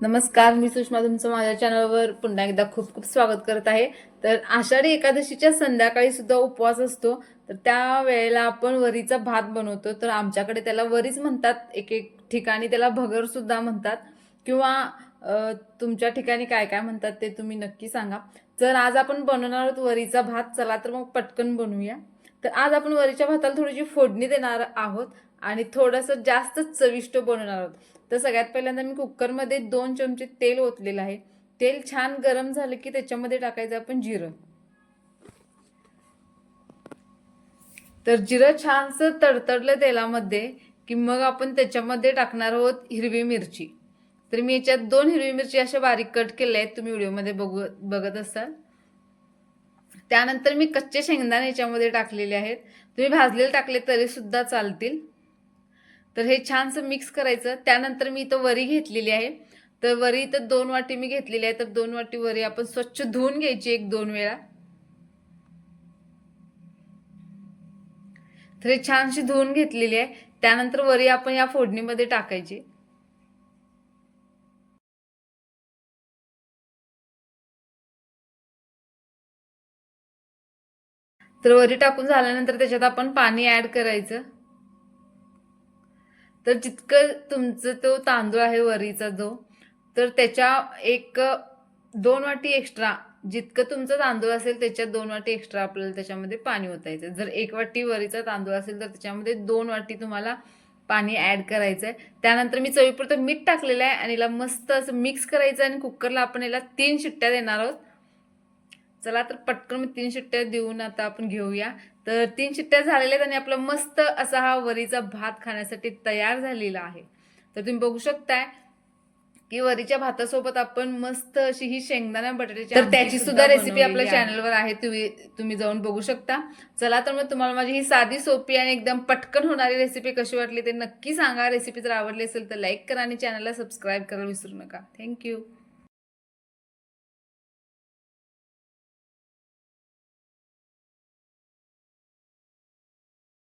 नमस्कार मी सुषमा तुमचं माझ्या चॅनलवर पुन्हा एकदा खूप खूप स्वागत करत आहे. तर आषाढी एकादशीच्या संध्याकाळी सुद्धा उपवास असतो. तर त्या वेळेला आपण वरीचा भात बनवतो. तर आमच्याकडे त्याला वरीच म्हणतात. एक एक ठिकाणी त्याला भगर सुद्धा म्हणतात. किंवा तुमच्या ठिकाणी काय काय म्हणतात ते तुम्ही नक्की सांगा. तर आज आपण बनवणार आहोत वरीचा भात. चला तर मग पटकन बनवूया. तर आज आपण वरीच्या भाताला थोडीशी फोडणी देणार आहोत. आणि थोडंसं जास्त चविष्ट बनवणार आहोत. तर सगळ्यात पहिल्यांदा मी कुकरमध्ये दोन चमचे तेल ओतलेलं आहे. तेल छान गरम झालं की त्याच्यामध्ये टाकायचं आपण जिरं. तर जिरं छानसं तडतडलं तेलामध्ये की मग आपण त्याच्यामध्ये टाकणार आहोत हिरवी मिरची. तर मी याच्यात दोन हिरवी मिरची अशा बारीक कट केल्या आहेत तुम्ही व्हिडिओमध्ये बघू बघत असाल. त्यानंतर मी कच्चे शेंगदाणे याच्यामध्ये टाकलेले आहेत. तुम्ही भाजलेले टाकले तरी सुद्धा चालतील. तर हे छानसं मिक्स करायचं. त्यानंतर मी इथं वरी घेतलेली आहे. तर वरी इथं दोन वाटी मी घेतलेली आहे. तर दोन वाटी वरी आपण स्वच्छ धुवून घ्यायची एक दोन वेळा. तर हे छानशी धुवून घेतलेली आहे. त्यानंतर वरी आपण या फोडणीमध्ये टाकायची. तर वरी टाकून झाल्यानंतर त्याच्यात आपण पाणी ऍड करायचं. तर जितकं तुमचं तो तांदूळ आहे वरीचा जो तर त्याच्या एक दोन वाटी एक्स्ट्रा जितकं तुमचं तांदूळ असेल त्याच्यात दोन वाटी एक्स्ट्रा आपल्याला त्याच्यामध्ये पाणी ओतायचं जर एक वाटी वरीचा तांदूळ असेल तर त्याच्यामध्ये दोन वाटी तुम्हाला पाणी ॲड करायचं आहे त्यानंतर मी चवीपुरतं मीठ टाकलेलं आहे आणि याला मस्त असं मिक्स करायचं आणि कुकरला आपण याला तीन शिट्ट्या देणार आहोत. चला तर पटकन मी तीन शिट्ट्या देऊन आता आपण घेऊया. तर तीन शिट्ट्या झालेल्या आहेत आणि आपला मस्त असा हा वरीचा भात खाण्यासाठी तयार झालेला आहे. तर तुम्ही बघू शकताय की वरीच्या भातासोबत आपण मस्त अशी ही शेंगदाणा बटाट्याची तर त्याची सुद्धा रेसिपी आपल्या चॅनलवर आहे. तुम्ही तुम्ही जाऊन बघू शकता. चला तर मग तुम्हाला माझी ही साधी सोपी आणि एकदम पटकन होणारी रेसिपी कशी वाटली ते नक्की सांगा. रेसिपी जर आवडली असेल तर लाईक करा आणि चॅनलला सबस्क्राईब करायला विसरू नका. थँक्यू